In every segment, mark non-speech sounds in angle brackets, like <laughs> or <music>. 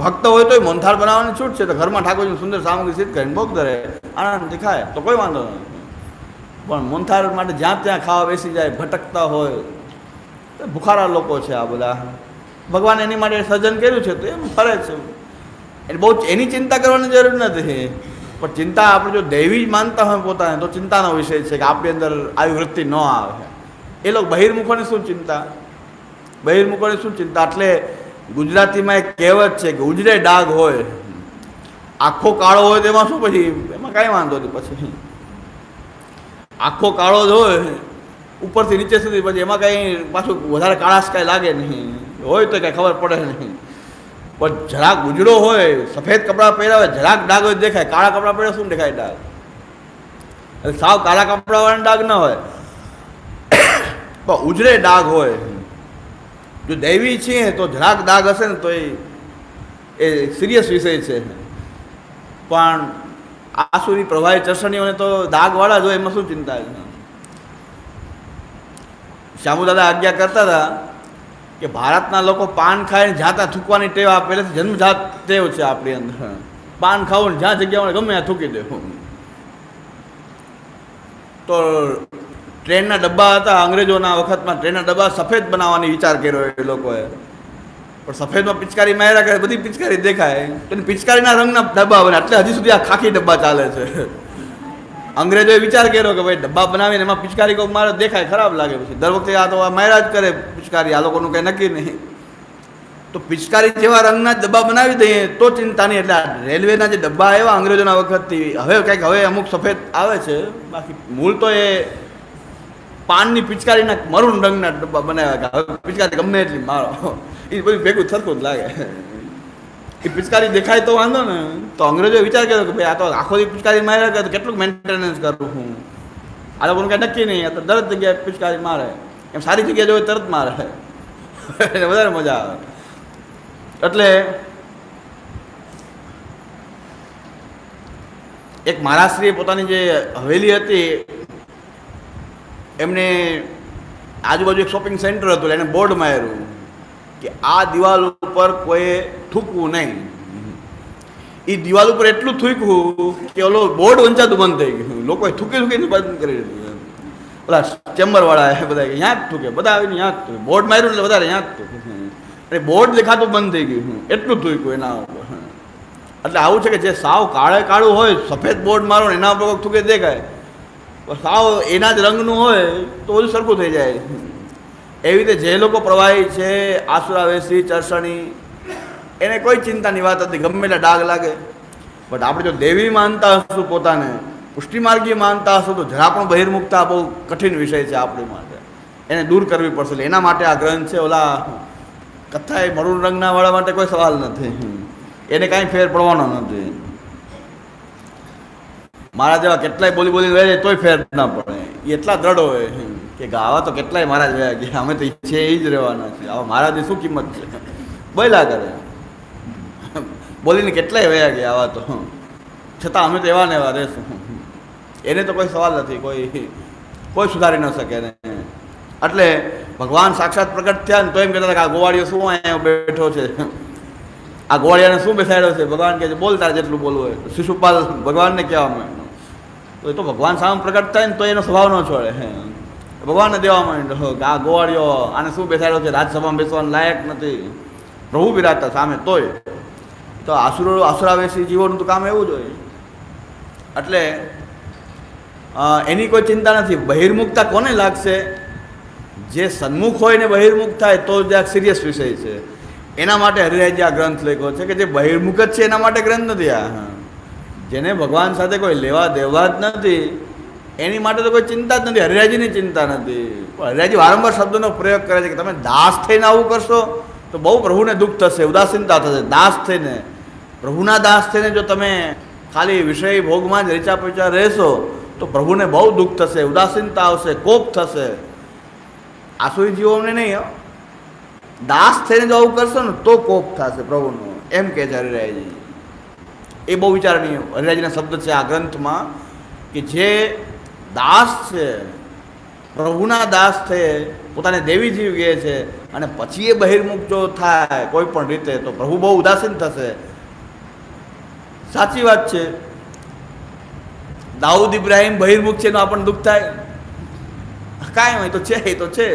ભક્ત હોય તોય મોનથાળ બનાવવાની છૂટ છે, તો ઘરમાં ઠાકોરજીની સુંદર સામગ્રી સિદ્ધ કરીને ભોગ ધરે. આનંદથી ખાય તો કોઈ વાંધો નથી પણ મોનથાળ માટે જ્યાં ત્યાં ખાવા બેસી જાય, ભટકતા હોય ભૂખારા લોકો છે આ બધા. ભગવાન એની માટે સર્જન કર્યું છે, તો એમ ફરે છે. એટલે બહુ એની ચિંતા કરવાની જરૂર નથી. પણ ચિંતા આપણે જો દૈવી જ માનતા હોય પોતાને, તો ચિંતાનો વિષય છે કે આપણી અંદર આવી વૃત્તિ ન આવે. એ લોકો બહિર્મુખોની શું ચિંતા? બહિર્મુખોની શું ચિંતા? એટલે ગુજરાતીમાં એક કહેવત છે કે ઉજરે ડાઘ હોય, આખો કાળો હોય તેમાં શું પછી? એમાં કાંઈ વાંધો નહીં પછી. આખો કાળો જ હોય, ઉપરથી નીચે સુધી પછી એમાં કાંઈ પાછું વધારે કાળાશ કાંઈ લાગે નહીં. હોય તો કાંઈ ખબર પડે નહીં. પણ જરાક ઉજળો હોય, સફેદ કપડાં પહેર્યા હોય જરાક ડાઘ હોય દેખાય. કાળા કપડાં પહેર્યા શું દેખાય ડાઘ? સાવ કાળા કપડાવાળા ડાઘ ન હોય. પણ ઉજળે ડાઘ હોય જો દૈવી છીએ તો જરાક દાગ હશે ને તો એ એ સિરિયસ વિષય છે. પણ આસુરી પ્રવાહી ચર્ચણીઓને તો દાગવાળા જ એમાં શું ચિંતા દાદા આજ્ઞા કરતા હતા કે ભારતના લોકો પાન ખાઈને જાતા થૂકવાની ટેવ આ પહેલેથી જન્મજાત ટેવ છે આપણી અંદર. પાન ખાવું જ્યાં જગ્યા ગમે ત્યાં થૂકી દેવું તો ટ્રેનના ડબ્બા હતા, અંગ્રેજોના વખતમાં ટ્રેનના ડબ્બા સફેદ બનાવવાની વિચાર કર્યો એ લોકોએ. પણ સફેદમાં પિચકારી માર્યા કરે, બધી પિચકારી દેખાય. એટલે પિચકારીના રંગના ડબ્બા બને, એટલે હજી સુધી આ ખાખી ડબ્બા ચાલે છે. અંગ્રેજોએ વિચાર કર્યો કે ભાઈ ડબ્બા બનાવીને એમાં પિચકારી કોઈ મારે દેખાય, ખરાબ લાગે પછી. દર વખતે આ તો આ માર્યા જ કરે પિચકારી, આ લોકોનું કંઈ નક્કી નહીં. તો પિચકારી જેવા રંગના ડબ્બા બનાવી દઈએ તો ચિંતા નહીં, એટલે રેલવેના જે ડબ્બા આવ્યા અંગ્રેજોના વખતથી, હવે કંઈક હવે અમુક સફેદ આવે છે. બાકી મૂળ તો એ પાનની પિચકારીના મરૂન રંગના ડબ્બા બનાવ્યા પિચકારી ગમે એટલી મારો. એ બધું ભેગું થતું જ લાગે. એ પિચકારી દેખાય તો વાંધો ને. તો અંગ્રેજોએ વિચાર કર્યો કે ભાઈ આ તો આખો દી પિચકારી માર્યા તો કેટલું મેન્ટેનન્સ કરું હું? આ લોકોનું કાંઈ નક્કી નહીં, આ તો દરેક જગ્યાએ પિચકારી મારે. એમ સારી જગ્યાએ જોઈએ તરત મારે. એટલે વધારે મજા આવે. એટલે એક મહારાષ્ટ્રીય પોતાની જે હવેલી હતી એમને આજુબાજુ એક શોપિંગ સેન્ટર હતું એને બોર્ડ માર્યું કે આ દિવાલ ઉપર કોઈ થૂકવું નહીં. એ દિવાલ ઉપર એટલું થૂક્યું કે ઓલો બોર્ડ વંચાતું બંધ થઈ ગયું. લોકોએ થૂકી થૂકીને બંધ કરી દીધું ઓલા ચેમ્બરવાળા બધા યાદ જ થૂકે, બધા આવીને યાદ જ બોર્ડ માર્યું એટલે વધારે અહીંયા જ એટલે બોર્ડ દેખાતું બંધ થઈ ગયું. એટલું થૂક્યું એના ઉપર. એટલે આવું છે કે જે સાવ કાળે કાળું હોય, સફેદ બોર્ડ મારો એના ઉપર થૂકે દેખાય. સાવ એના જ રંગનું હોય તો બધું સરખું થઈ જાય. એવી રીતે જે લોકો પ્રવાહી છે આસુરાવેશી ચરસણી, એને કોઈ ચિંતાની વાત હતી ગમે એટલે ડાઘ લાગે. બટ આપણે જો દેવી માનતા હશું પોતાને, પુષ્ટિમાર્ગી માનતા હશું, તો જરા પણ બહિર્મુખતા બહુ કઠિન વિષય છે આપણી માટે. એને દૂર કરવી પડશે. એના માટે આ ગ્રંથ છે, ઓલા કથાએ મરૂન રંગના વાળા માટે કોઈ સવાલ નથી. એને કાંઈ ફેર પડવાનો નથી. મારા જેવા કેટલાય બોલી બોલી છે તોય ફેર ના પડે. એટલા દ્રઢ હોય કે ગાવા તો કેટલાય મહારાજ રહ્યા ગયા અમે તો છે એ જ રહેવાના છે આવા મહારાજની શું કિંમત છે? બોલ્યા કરે. બોલીને કેટલાય વયા ગયા આવા તો. છતાં અમે તો એવા ને એવા રહેશું. એને તો કોઈ સવાલ નથી. કોઈ કોઈ સુધારી ન શકે ને એટલે ભગવાન સાક્ષાત પ્રગટ થયા ને તો એમ કહેતા કે આ ગોવાળીઓ શું અહીંયા બેઠો છે? આ ગોવાળિયાને શું બેસાડ્યો છે? ભગવાન કહે છે બોલતા જેટલું બોલવું હોય. શિશુપાલ ભગવાનને કહેવા માંડ્યો. તો એ તો ભગવાન સામે પ્રગટ થાય ને તો એનો સ્વભાવ ન છોડે. ભગવાનને દેવા માંડ્યો. કે આ ગોવાળિયો આને શું બેસાડ્યો છે? રાજસભામાં બેસવાનું લાયક નથી. પ્રભુ બિરાજતા સામે તોય. તો આસુરો, આસુરાવેશી જીવોનું તો કામ એવું જ હોય. એટલે એની કોઈ ચિંતા નથી. બહિર્મુખતા કોને લાગશે? જે સન્મુખ હોય ને બહિર્મુખ થાય, તો જ આ સિરિયસ વિષય છે. એના માટે હરિરાજ્ય આ ગ્રંથ લખ્યો છે કે જે બહિર્મુખ જ છે, એના માટે ગ્રંથ નથી આ. જેને ભગવાન સાથે કોઈ લેવા દેવા જ નથી, એની માટે તો કોઈ ચિંતા જ નથી. હરિયાજીની ચિંતા નથી. હરિયાજી વારંવાર શબ્દનો પ્રયોગ કરે છે કે તમે દાસ થઈને આવું કરશો તો બહુ પ્રભુને દુઃખ થશે, ઉદાસીનતા થશે. દાસ થઈને, પ્રભુના દાસ થઈને જો તમે ખાલી વિષય ભોગમાં જ રેચા પેચા રહેશો તો પ્રભુને બહુ દુઃખ થશે, ઉદાસીનતા આવશે, કોપ થશે. આસુરી જીવોને નહીં. દાસ થઈને જો આવું કરશો ને તો કોપ થશે પ્રભુનો. એમ કે છે હરિરાયજી. એ બહુ વિચારણીય. હરિરાજના શબ્દ છે આ ગ્રંથમાં કે જે દાસ છે, પ્રભુના દાસ છે, પોતાને દેવી જીવ કહે છે અને પછી એ બહિર્મુખ જો થાય કોઈ પણ રીતે, તો પ્રભુ બહુ ઉદાસીન થશે. સાચી વાત છે. દાઉદ ઇબ્રાહિમ બહિર્મુખ છે એનું આપણને દુઃખ થાય? કાંઈ હોય તો છે, એ તો છે.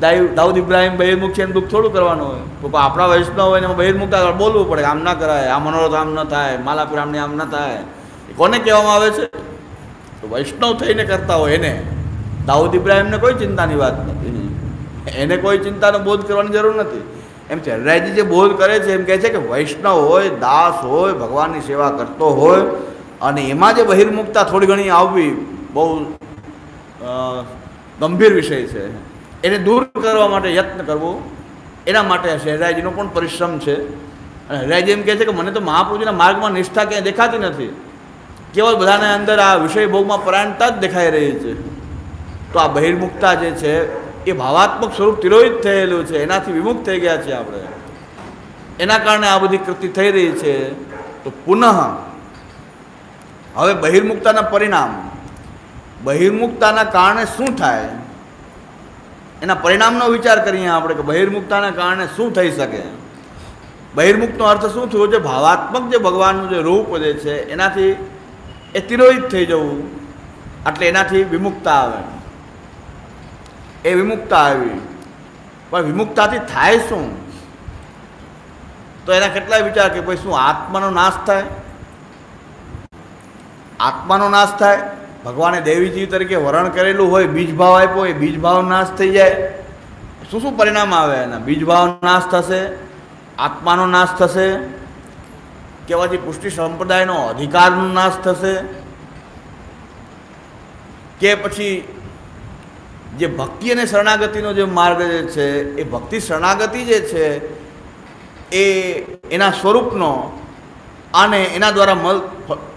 દાઉદ ઇબ્રાહિમ બહિર્મુખ છે એમ દુઃખ થોડું કરવાનું હોય. તો આપણા વૈષ્ણવ હોય એમાં બહિર્મુખ બોલવું પડે આમ ના કરાય, આ મનોરથ આમ ન થાય, માલાપુર આમને આમ ન થાય. કોને કહેવામાં આવે છે? તો વૈષ્ણવ થઈને કરતા હોય એને. દાઉદ ઇબ્રાહિમને કોઈ ચિંતાની વાત નથી. એને કોઈ ચિંતાનો બોધ કરવાની જરૂર નથી. એમ છે, હરરાયજી જે બોધ કરે છે એમ કહે છે કે વૈષ્ણવ હોય, દાસ હોય, ભગવાનની સેવા કરતો હોય અને એમાં જે બહિર્મુખતા થોડી ઘણી આવવી બહુ ગંભીર વિષય છે. એને દૂર કરવા માટે યત્ન કરવો, એના માટે શહેરાજીનો પણ પરિશ્રમ છે. અને હરિરાયજી એમ કહે છે કે મને તો મહાપ્રભુજીના માર્ગમાં નિષ્ઠા ક્યાંય દેખાતી નથી. કેવળ બધાને અંદર આ વિષય ભોગમાં પરાયણતા જ દેખાઈ રહી છે. તો આ બહિર્મુખતા જે છે, એ ભાવાત્મક સ્વરૂપ તિરોહિત થયેલું છે. એનાથી વિમુખ થઈ ગયા છે આપણે. એના કારણે આ બધી કૃતિ થઈ રહી છે. તો પુનઃ, હવે બહિર્મુખતાના પરિણામ. બહિર્મુખતાના કારણે શું થાય? એના પરિણામનો વિચાર કરીએ આપણે કે બહિર્મુખતાના કારણે શું થઈ શકે? બહિર્મુખનો અર્થ શું થયો? છે ભાવાત્મક જે ભગવાનનું જે રૂપ જે છે, એનાથી એ તિરોહિત થઈ જવું. એટલે એનાથી વિમુખતા આવે. એ વિમુખતા આવી. પણ વિમુખતાથી થાય શું? તો એના કેટલાય વિચાર કે ભાઈ શું આત્માનો નાશ થાય? આત્માનો નાશ થાય? ભગવાને દેવીજી તરીકે વરણ કરેલું હોય, બીજ ભાવ આપ્યો એ બીજ ભાવ નાશ થઈ જાય. શું શું પરિણામ આવે એના? બીજ નાશ થશે, આત્માનો નાશ થશે કહેવાથી પુષ્ટિ સંપ્રદાયનો અધિકારનો નાશ થશે, કે પછી જે ભક્તિ અને શરણાગતિનો જે માર્ગ જે છે, એ ભક્તિ શરણાગતિ જે છે, એ એના સ્વરૂપનો અને એના દ્વારા મળ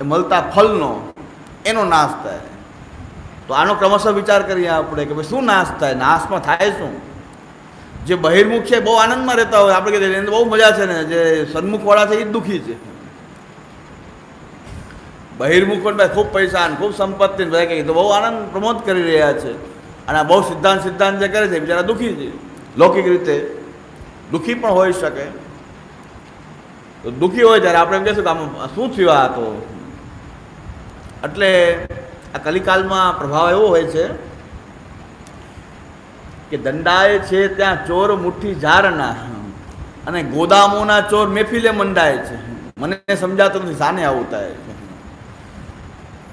મળતા ફલનો એનો નાશ થાય. તો આનો ક્રમશઃ વિચાર કરીએ આપણે કે ભાઈ શું નાશ થાય? નાશમાં થાય શું? જે બહિર્મુખ છે બહુ આનંદમાં રહેતા હોય. આપણે કહીએ એને બહુ મજા છે ને, જે સન્મુખવાળા છે એ દુઃખી છે. બહિર્મુખ પણ ભાઈ ખૂબ પૈસા ને ખૂબ સંપત્તિ ભાઈ બધા કહે તો બહુ આનંદ પ્રમોદ કરી રહ્યા છે. અને આ બહુ સિદ્ધાંત સિદ્ધાંત જે કરે છે બિચારા દુઃખી છે. લૌકિક રીતે દુઃખી પણ હોઈ શકે. તો દુઃખી હોય ત્યારે આપણે એમ કહીશું કે આમ શું થયું આ તો? એટલે આ કલિકાલમાં પ્રભાવ એવો હોય છે કે દંડાય છે ત્યાં ચોર મુઠ્ઠી ઝારના અને ગોદામોના ચોર મેફિલે મંડાય છે. મને સમજાતું નથી, સાને આવું થાય છે.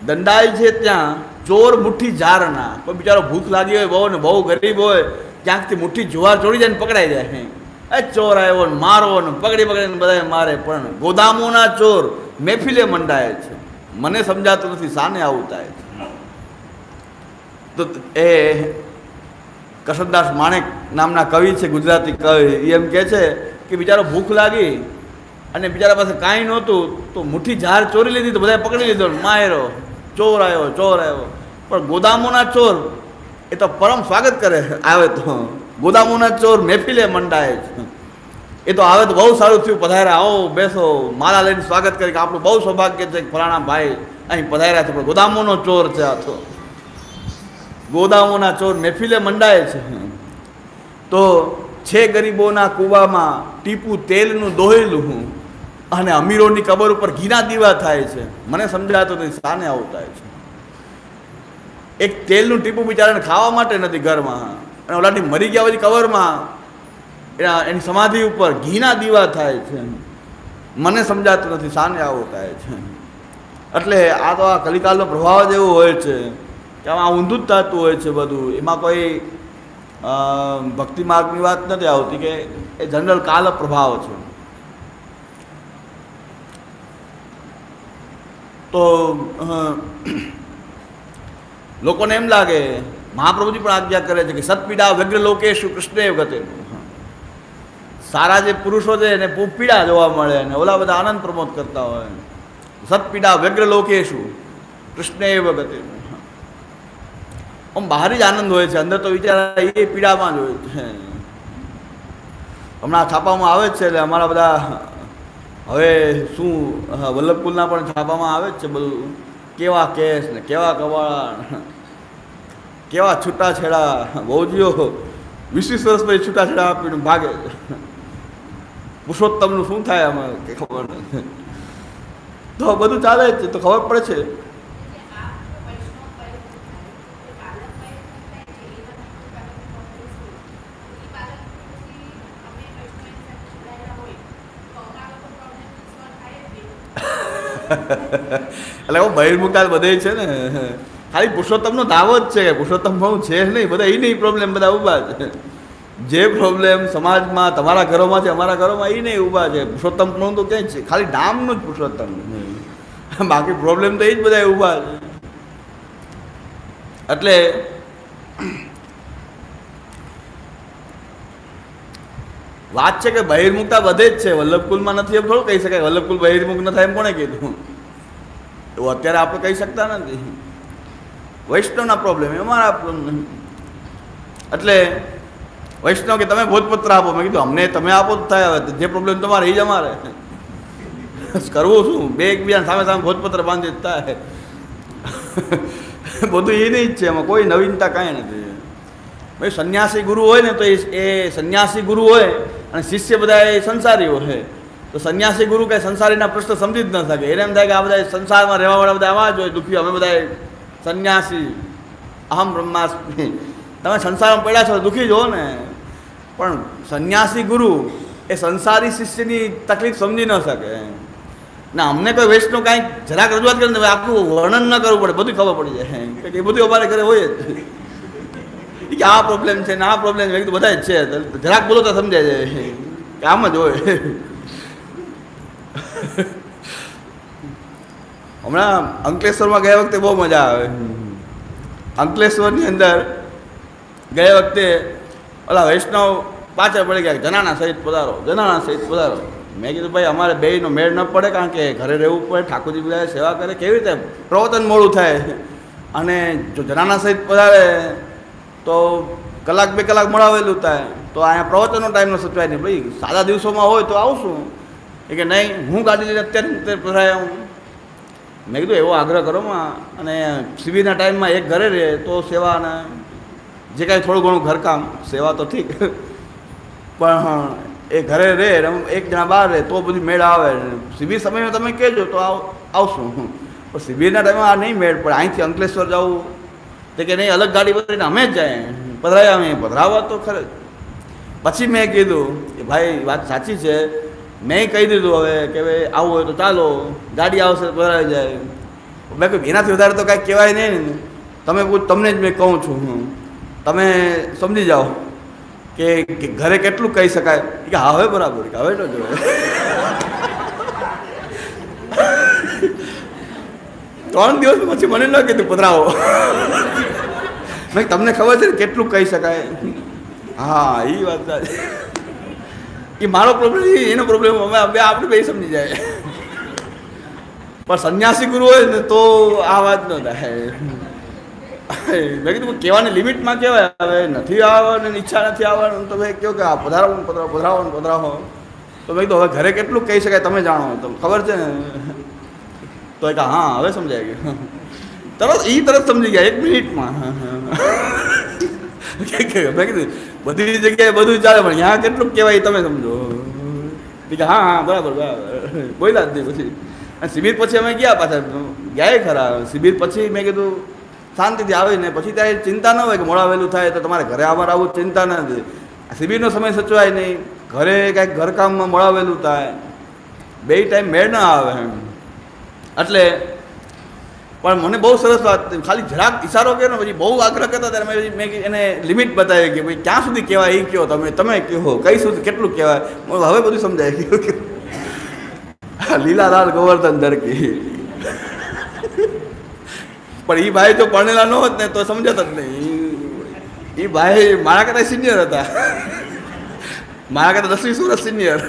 દંડાય છે ત્યાં ચોર મુઠ્ઠી ઝારના કોઈ બિચારો ભૂખ લાગી હોય બહુ ને બહુ ગરીબ હોય ક્યાંકથી મુઠ્ઠી જુવાર ચોડી જાય ને પકડાઈ જાય એ ચોર આવ્યો ને મારો ને પકડી પકડીને બધા મારે પણ ગોદામોના ચોર મેફિલે મંડાય છે. મને સમજાતું નથી, સાને આવું થાય? તો એ કસરદાસ માણેક નામના કવિ છે, ગુજરાતી કવિ એમ કહે છે કે બિચારો ભૂખ લાગી અને બિચારા પાસે કાંઈ નહોતું, તો મુઠ્ઠી ઝાર ચોરી લીધી, તો બધાએ પકડી લીધો, માયરો, ચોર આવ્યો ચોર આવ્યો. પણ ગોદામોના ચોર, એ તો પરમ સ્વાગત કરે, આવે તો. ગોદામોના ચોર મહેફિલે મંડાય છે. એ તો આવે તો બહુ સારું થયું. પધાર્યા. આવો, બેસો. માલા લઈને સ્વાગત કરી કે આપણું બહુ સૌભાગ્ય છે કે ફલાણા ભાઈ અહીં પધાર્યા છે. પણ ગોદામોનો ચોર છે આ તો. ગોદામોના ચોર મહેફિલે મંડાય છે. તો છે ગરીબોના કૂવામાં ટીપુ તેલનું દોહેલું હું અને અમીરોની કબર ઉપર ઘીના દીવા થાય છે. મને સમજાતું નથી સાને આવું થાય છે? એક તેલનું ટીપું બિચારાને ખાવા માટે નથી ઘરમાં. અને ઓલાની મરી ગયા પછી કબરમાં એના એની સમાધિ ઉપર ઘીના દીવા થાય છે. મને સમજાતું નથી, સાને આવો થાય છે. એટલે આ તો આ કલિકાલનો પ્રભાવ જ એવો હોય છે કે આમાં ઊંધું જ થતું હોય છે બધું. એમાં કોઈ ભક્તિ માર્ગની વાત નથી આવતી કે એ જનરલ કાલ પ્રભાવ છે. તો લોકોને એમ લાગે, મહાપ્રભુજી પણ આજ્ઞા કરે છે કે સતપીડા વ્યગ્ર લોકેશુ કૃષ્ણ ગતે. સારા જે પુરુષો છે એને પીડા જોવા મળે અને ઓલા બધા આનંદ પ્રમોદ કરતા હોય સત્પીડા વ્યગ્ર લોકેશુ. એ વખતે આમ બહાર જ આનંદ હોય છે, અંદર તો વિચાર એ પીડામાં જ હોય છે. હમણાં છાપામાં આવે જ છે એટલે અમારા બધા હવે શું વલ્લભકુલના પણ છાપામાં આવે જ છે બધું. કેવા કેસ ને કેવા કવાળ કેવા છૂટાછેડા. બહુજીઓ વીસ વીસ વર્ષ પછી છૂટાછેડા આપીને ભાગે પુરુષોત્તમનું શું થાય આમાં કે ખબર નથી તો બધું ચાલે છે, તો ખબર પડે છે. <laughs> એટલે હું બહિર્મુખતા બધે છે ને. ખાલી પુરુષોત્તમનો દાવો જ છે પુરુષોત્તમ બહુ છે નહીં, બધા એ નહીં પ્રોબ્લેમ બધા ઊભા છે જે પ્રોબ્લેમ સમાજમાં તમારા ઘરોમાં છે અમારા ઘરોમાં એ નહીં ઊભા છે. પુરુષોત્તમ પણ તો ક્યાંય છે? ખાલી નામનું જ પુરુષોત્તમ બાકી પ્રોબ્લેમ તો એ જ બધા ઊભા છે. એટલે વાત છે કે બહિર્મુખતા વધે જ છે. વલ્લભકુલમાં નથી એમ થોડું કહી શકાય. વલ્લભકુલ બહિર્મુખ ન થાય એમ કોણે કીધું? એવું અત્યારે આપણે કહી શકતા નથી. વૈષ્ણવના પ્રોબ્લેમ એ અમારા પ્રોબ્લેમ એટલે વૈષ્ણવ કે તમે ભોજપત્ર આપો. મેં કીધું, અમને તમે આપો તો થાય હવે. જે પ્રોબ્લેમ તમારે એ જ અમારે. કરવું શું? બે એકબીજા સામે સામે ભોજપત્ર બાંધી થાય. બધું એ નહીં જ છે. એમાં કોઈ નવીનતા કાંઈ નથી. ભાઈ, સંન્યાસી ગુરુ હોય ને તો એ એ સંન્યાસી ગુરુ હોય અને શિષ્ય બધા એ સંસારી હોય તો સંન્યાસી ગુરુ કંઈ સંસારીના પ્રશ્ન સમજી જ ન શકે. એને એમ થાય કે આ બધા સંસારમાં રહેવાવાળા બધા આવા જ હોય, દુઃખી. અમે બધા સંન્યાસી. અહમ બ્રહ્માસ્મી. તમે સંસારમાં પડ્યા છો દુઃખી જ હો ને. પણ સંન્યાસી ગુરુ એ સંસારી શિષ્યની તકલીફ સમજી ન શકે. ના, અમને કોઈ વેસ્ટનું કાંઈક જરાક રજૂઆત કરીને આપણું વર્ણન ન કરવું પડે બધું ખબર પડી જાય. એ બધું અમારે ઘરે હોય જ કે આ પ્રોબ્લેમ છે ને આ પ્રોબ્લેમ છે બધા જ છે જરાક બોલો તો સમજાય જાય. કે આમ જ હોય. હમણાં અંકલેશ્વરમાં ગયા વખતે બહુ મજા આવે. અંકલેશ્વરની અંદર ગયા વખતે ઓલા વૈષ્ણવ પાછળ પડી ગયા જનાના સહિત પધારો, જનાના સહિત પધારો. મેં કીધું, ભાઈ, અમારે બેયનો મેળ ન પડે કારણ કે ઘરે રહેવું પડે, ઠાકોરજી બધા સેવા કરે, કેવી રીતે પ્રવચન મોડું થાય? અને જો જનાના સહિત પધારે, તો કલાક બે કલાક મળાવેલું થાય. તો અહીંયા પ્રવચનનો ટાઈમ ન સચવાય નહીં. ભાઈ, સાદા દિવસોમાં હોય તો આવશું એ કે નહીં, હું ગાડી લઈને અત્યારે પધરાય આવું મેં કીધું, એવો આગ્રહ કરો માં. અને શિબિરના ટાઈમમાં એક ઘરે રહે તો સેવા અને જે કાંઈ થોડું ઘણું ઘરકામ, સેવા તો ઠીક. પણ એ ઘરે રહે એક જણા બહાર રહે તો બધી મેળ આવે. શિબિર સમયમાં તમે કહેજો, તો આવશું આવશું પણ શિબિરના ટાઈમમાં આ નહીં મેળ પડે. અહીંથી અંકલેશ્વર જવું. તે કે નહીં, અલગ ગાડી બદલીને અમે જ જાય. પધરાયા અમે પધરાવા તો ખરે. પછી મેં કીધું કે ભાઈ, વાત સાચી છે. મેં કહી દીધું હવે કે ભાઈ, આવું હોય તો ચાલો, ગાડી આવશે તો પધરાવી જાય. મેં કહ્યું, એનાથી વધારે તો કાંઈ કહેવાય નહીં ને. તમે તમને જ મેં કહું છું હું. તમે સમજી જાઓ કે ઘરે કેટલું કહી શકાય? કે હા, હવે બરાબર કે હવે ન જોવે. ત્રણ દિવસ પછી મને ન કીધું પધરાવો. મેં તમને ખબર છે ને કેટલું કહી શકાય? હા એ વાત છે એ મારો પ્રોબ્લેમ એનો પ્રોબ્લેમ અમે બે આપણે બે સમજી જાય. પણ સંન્યાસી ગુરુ હોય ને તો આ વાત ન થાય. મેં કીધું કહેવાની લિમિટમાં કહેવાય. હવે નથી આવવાની, ઈચ્છા નથી આવવાનું. તો મેં કહ્યું કે આ પધારો ને પધરાવો પધરાવો પધરાવો. તો મેં કીધું, હવે ઘરે કેટલું કહી શકાય તમે જાણો. તો ખબર છે ને? તો એ કે હા, હવે સમજાય ગયું. તરત એ તરત સમજી ગયા, એક મિનિટમાં. <laughs> મેં કીધું બધી જગ્યાએ બધું ચાલે, પણ ત્યાં કેટલું કહેવાય તમે સમજો. કે હા હા, બરાબર બરાબર. બોલ્યા જ નહીં પછી. શિબિર પછી અમે ગયા પાછા. ગયા ખરા. શિબિર પછી મેં કીધું શાંતિથી આવીને પછી ત્યાં ચિંતા ન હોય કે મોડાવેલું થાય તો તમારે ઘરે આવવા આવું ચિંતા નથી શિબિરનો સમય સચવાય નહીં. ઘરે કાંઈક ઘરકામમાં મોડાવેલું થાય. બે ટાઈમ મેળ ના આવે એમ. એટલે પણ મને બહુ સરસ વાત ખાલી જરાક ઈશારો કર્યો ને પછી બહુ આગ્રહ કરતા ત્યારે મેં એને લિમિટ બતાવી કે ભાઈ ક્યાં સુધી કહેવાય એ કહો તમે તમે કહો, કઈ સુધી કેટલું કહેવાય? હવે બધું સમજાય. ગયું <laughs> લીલાલાલ ગોવર્ધન દરકી પણ એ ભાઈ જો ભણેલા ન હોત ને તો સમજત જ નહીં. એ ભાઈ મારા કરતા સિનિયર હતા. મારા કરતા દસ વીસ વર્ષ સિનિયર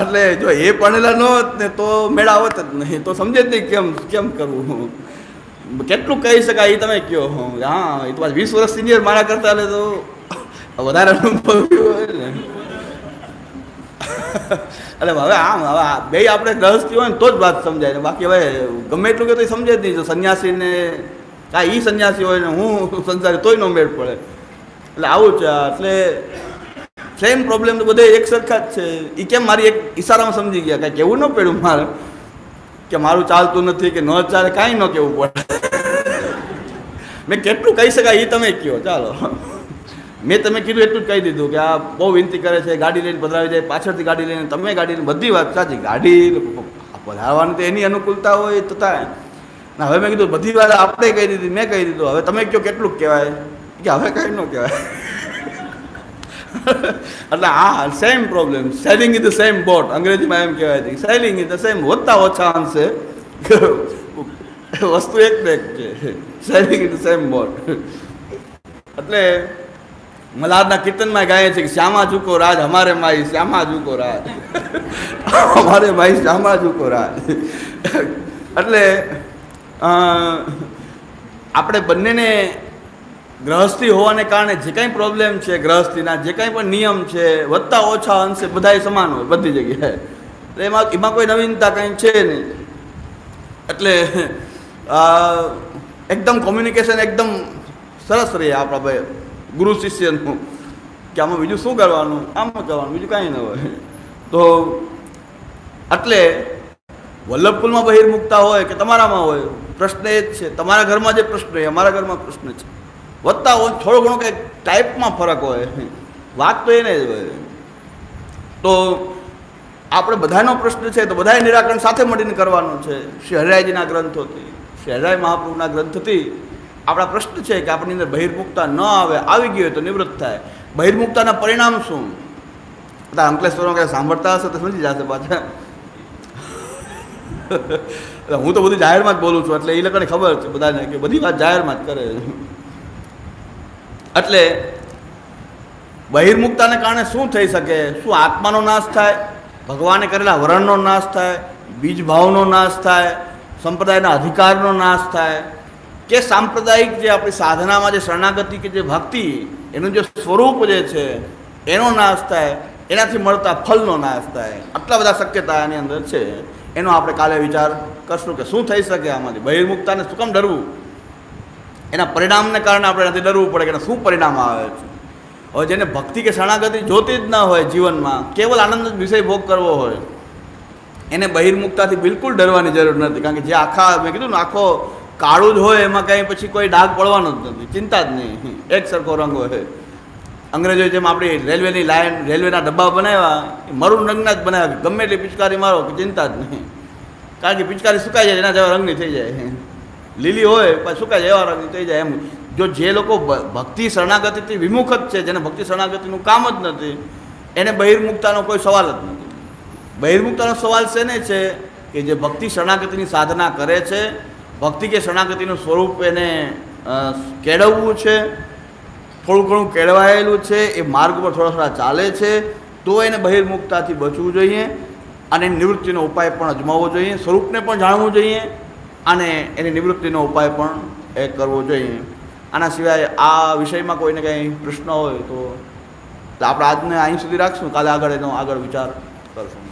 એટલે જો એ ભણેલા ન હોત ને તો મેળા આવત જ નહીં. તો સમજે જ નહીં કેમ કેમ કરવું કેટલું કહી શકાય એ તમે કહો હા? એ તો વીસ વર્ષ સિનિયર મારા કરતા એટલે તો વધારે અનુભવ્યું હોય ને. <laughs> એટલે હવે આમ, હવે બે આપણે ગ્રહસ્થી હોય ને તો જ વાત સમજાય. ને બાકી હવે ગમે એટલું કે તો સમજે જ નહીં. જો સંન્યાસીને, આ એ સંન્યાસી હોય ને હું સંસારી તોય નો મેળ પડે. એટલે આવું છે. એટલે સેમ પ્રોબ્લેમ તો બધે એક સરખા જ છે. એ કેમ મારી એક ઈશારામાં સમજી ગયા? કાંઈ કેવું ન પડ્યું મારે? કે મારું ચાલતું નથી કે ન ચાલે? કાંઈ ન કહેવું પડે. <laughs> મેં કેટલું કહી શકાય એ તમે કહો. ચાલો. મેં તમે કીધું, એટલું જ કહી દીધું કે આ બહુ વિનંતી કરે છે, ગાડી લઈને પધરાવી જાય, પાછળથી ગાડી લઈને તમે ગાડી બધી વાત સાચી. ગાડી પધારવાની તો એની અનુકૂળતા હોય તો થાય. હવે મેં કીધું, બધી વાત આપણે કહી દીધી, મેં કહી દીધું. હવે તમે કહો કેટલું કહેવાય? કે હવે કંઈ ન કહેવાય. <laughs> એટલે હા same problem sailing is the same boat અંગ્રેજીમાં એમ કહેવાય છે સેલિંગ ઇઝ ધ સેમ વધતા ઓછા અંશે. વસ્તુ એક ને છે. Sailing is the same boat એટલે મલ્હારના કીર્તનમાં ગાય છે કે શ્યામા ઝુકો રાજ હમારે માઈ શ્યામા ઝુકો રાજ. અમારે માઈ શ્યામા ઝુકો રાજ. એટલે આપણે બંનેને ગ્રહસ્થી હોવાને કારણે જે કાંઈ પ્રોબ્લેમ છે ગ્રહસ્થીના, જે કાંઈ પણ નિયમ છે, વધતા ઓછા અંશે બધાય સમાન હોય, બધી જગ્યાએ. એમાં એમાં કોઈ નવીનતા કંઈ છે નહીં. એટલે એકદમ કોમ્યુનિકેશન એકદમ સરસ રહે આપણા ભાઈ ગુરુ શિષ્યનું કે આમાં બીજું શું કરવાનું? આમાં કરવાનું, બીજું કાંઈ ન હોય. તો એટલે વલ્લભપુરમાં મૂકતા હોય કે તમારામાં હોય, પ્રશ્ન એ જ છે. તમારા ઘરમાં જે પ્રશ્ન હોય અમારા ઘરમાં પ્રશ્ન છે. વધતા હોય, થોડો ઘણો કંઈક ટાઈપમાં ફરક હોય. વાત તો એને જ હોય. તો આપણે બધાનો પ્રશ્ન છે, તો બધાએ નિરાકરણ સાથે મળીને કરવાનું છે. શ્રી હરિરાયજીના ગ્રંથોથી. શ્રી હરિરાય મહાપ્રભુના ગ્રંથથી આપણા પ્રશ્ન છે કે આપણી અંદર બહિર્મુખતા ન આવે, આવી ગઈ હોય તો નિવૃત્ત થાય. બહિર્મુખતાના પરિણામ શું? બધા અંકલેશ્વરમાં કંઈ સાંભળતા હશે તો સમજી જશે પાછા. હું તો બધું જાહેરમાં જ બોલું છું, એટલે એ લોકોને ખબર છે બધાને કે બધી વાત જાહેરમાં જ કરે એટલે બહિર્મુખતાને કારણે શું થઈ શકે? શું આત્માનો નાશ થાય? ભગવાને કરેલા વરણનો નાશ થાય? બીજ ભાવનો નાશ થાય? સંપ્રદાયના અધિકારનો નાશ થાય? કે સાંપ્રદાયિક જે આપણી સાધનામાં જે શરણાગતિ કે જે ભક્તિ, એનું જે સ્વરૂપ જે છે, એનો નાશ થાય, એનાથી મળતા ફલનો નાશ થાય. આટલા બધા શક્યતા એની અંદર છે. એનો આપણે કાલે વિચાર કરશું કે શું થઈ શકે આમાંથી? બહિર્મુખતાને શું કેમ ડરવું? એના પરિણામને કારણે આપણે નથી ડરવું પડે કે એના શું પરિણામ આવે છે? હવે જેને ભક્તિ કે શરણાગતિ જોતી જ ન હોય જીવનમાં, કેવલ આનંદ જ વિષય ભોગ કરવો હોય, એને બહિર્મુખતાથી બિલકુલ ડરવાની જરૂર નથી. કારણ કે જે આખા, મેં કીધું ને, આખો કાળું જ હોય, એમાં કંઈ પછી કોઈ ડાઘ પડવાનો જ નથી. ચિંતા જ નહીં. એક સરખો રંગ હોય. અંગ્રેજો જેમ આપણી રેલવેની લાઈન, રેલવેના ડબ્બા બનાવ્યા, એ મરૂન રંગના જ બનાવ્યા. ગમે એટલી પિચકારી મારો, કે ચિંતા જ નહીં. કારણ કે પિચકારી સુકાઈ જાય, એના જેવા રંગની થઈ જાય. લીલી હોય, પણ સુકાઈ જાય એવા રંગની થઈ જાય એમ. જો જે લોકો ભક્તિ શરણાગતિથી વિમુખ જ છે, જેને ભક્તિ શરણાગતિનું કામ જ નથી, એને બહિર્મુખતાનો કોઈ સવાલ જ નથી. બહિર્મુખતાનો સવાલ શેને છે? કે જે ભક્તિ શરણાગતિની સાધના કરે છે ભક્તિ કે શરણાગતિનું સ્વરૂપ એને કેળવવું છે, થોડું ઘણું કેળવાયેલું છે, એ માર્ગ પર થોડા થોડા ચાલે છે, તો એને બહિર્મુખતાથી બચવું જોઈએ અને નિવૃત્તિનો ઉપાય પણ અજમાવવો જોઈએ, સ્વરૂપને પણ જાણવું જોઈએ અને એની નિવૃત્તિનો ઉપાય પણ એ કરવો જોઈએ. આના સિવાય આ વિષયમાં કોઈને કંઈ પ્રશ્ન હોય તો આપણે આજને અહીં સુધી રાખશું. કાલે આગળ એનો આગળ વિચાર કરશું.